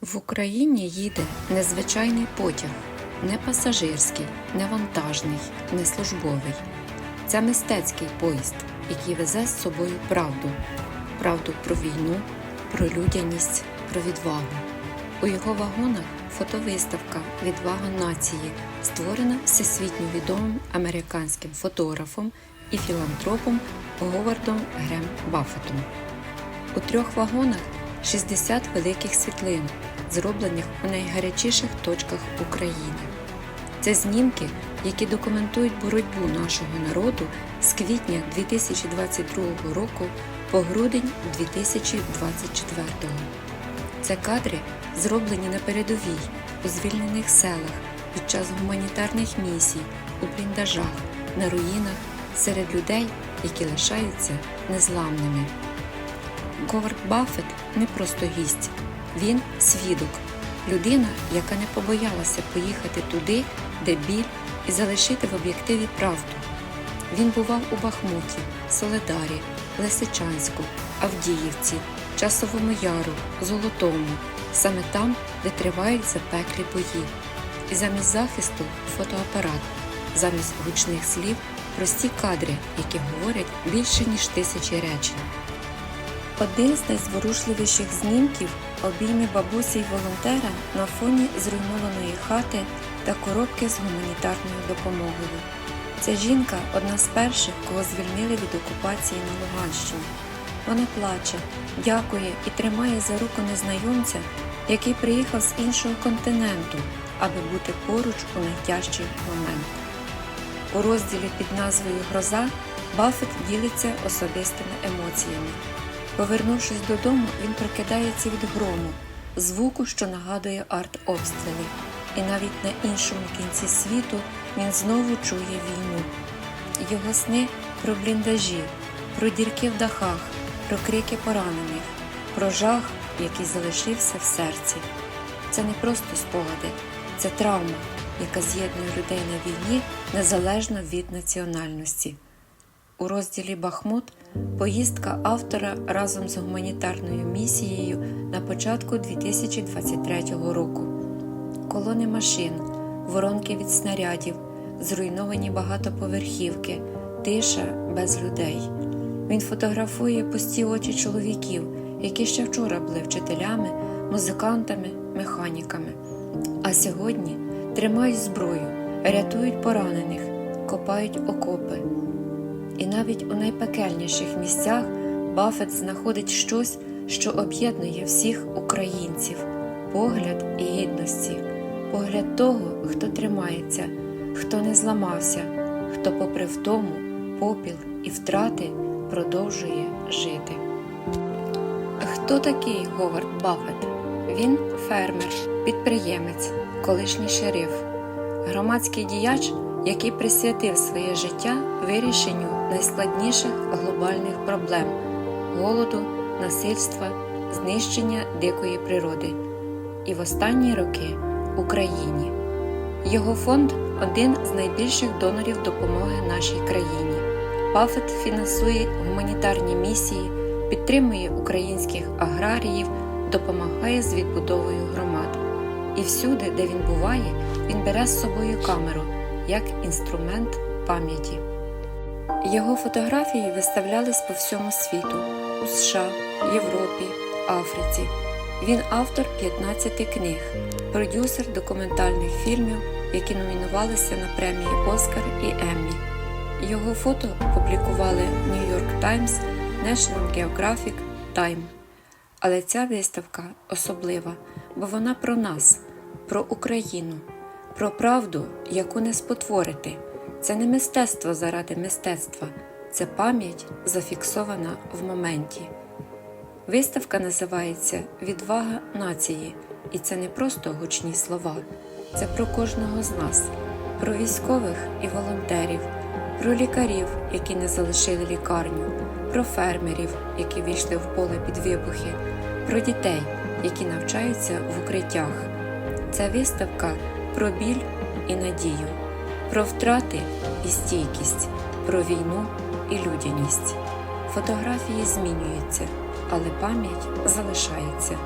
В Україні їде незвичайний потяг, не пасажирський, не вантажний, не службовий. Це мистецький поїзд, який везе з собою правду, правду про війну, про людяність, про відвагу. У його вагонах фотовиставка Відвага нації, створена всесвітньо відомим американським фотографом і філантропом Говардом Грем Баффетом. У трьох вагонах 60 великих світлин, зроблених у найгарячіших точках України. Це знімки, які документують боротьбу нашого народу з квітня 2022 року по грудень 2024. Це кадри, зроблені на передовій, у звільнених селах, під час гуманітарних місій, у бліндажах, на руїнах, серед людей, які лишаються незламними. Говард Баффет не просто гість, він свідок, людина, яка не побоялася поїхати туди, де біль, і залишити в об'єктиві правду. Він бував у Бахмуті, Соледарі, Лисичанську, Авдіївці, Часовому Яру, Золотому, саме там, де тривають запеклі бої. І замість захисту фотоапарат, замість гучних слів прості кадри, які говорять більше ніж тисячі речень. Один з найзворушливіших знімків обійми бабусі й волонтера на фоні зруйнованої хати та коробки з гуманітарною допомогою. Ця жінка одна з перших, кого звільнили від окупації на Луганщині. Вона плаче, дякує і тримає за руку незнайомця, який приїхав з іншого континенту, аби бути поруч у найтяжчий момент. У розділі під назвою Гроза Баффет ділиться особистими емоціями. Повернувшись додому, він прокидається від грому, звуку, що нагадує артобстріли, і навіть на іншому кінці світу він знову чує війну. Його сни про бліндажі, про дірки в дахах, про крики поранених, про жах, який залишився в серці. Це не просто спогади, це травма, яка з'єднує людей на війні незалежно від національності. У розділі Бахмут поїздка автора разом з гуманітарною місією на початку 2023 року. Колони машин, воронки від снарядів, зруйновані багатоповерхівки, тиша без людей. Він фотографує пусті очі чоловіків, які ще вчора були вчителями, музикантами, механіками. А сьогодні тримають зброю, рятують поранених, копають окопи. І навіть у найпекельніших місцях Баффет знаходить щось, що об'єднує всіх українців погляд і гідності, погляд того, хто тримається, хто не зламався, хто, попри втому, попіл і втрати, продовжує жити. Хто такий Говард Баффет? Він фермер, підприємець, колишній шериф, громадський діяч, який присвятив своє життя вирішенню найскладніших глобальних проблем голоду, насильства, знищення дикої природи. І в останні роки Україні. Його фонд один з найбільших донорів допомоги нашій країні. Баффет фінансує гуманітарні місії, підтримує українських аграріїв, допомагає з відбудовою громад. І всюди, де він буває, він бере з собою камеру як інструмент пам'яті. Його фотографії виставлялись по всьому світу у США, Європі, Африці. Він автор 15 книг, продюсер документальних фільмів, які номінувалися на премії Оскар і Еммі. Його фото публікували New York Times, National Geographic, Time. Але ця виставка особлива, бо вона про нас, про Україну, про правду, яку не спотворити. Це не мистецтво заради мистецтва, це пам'ять зафіксована в моменті. Виставка називається Відвага нації, і це не просто гучні слова, це про кожного з нас, про військових і волонтерів, про лікарів, які не залишили лікарню, про фермерів, які вийшли в поле під вибухи, про дітей, які навчаються в укриттях. Ця виставка про біль і надію, про втрати і стійкість, про війну і людяність. Фотографії змінюються, але пам'ять залишається.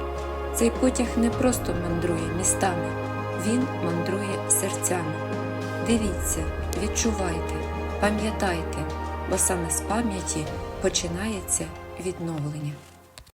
Цей потяг не просто мандрує містами, він мандрує серцями. Дивіться, відчувайте, пам'ятайте, бо саме з пам'яті починається відновлення.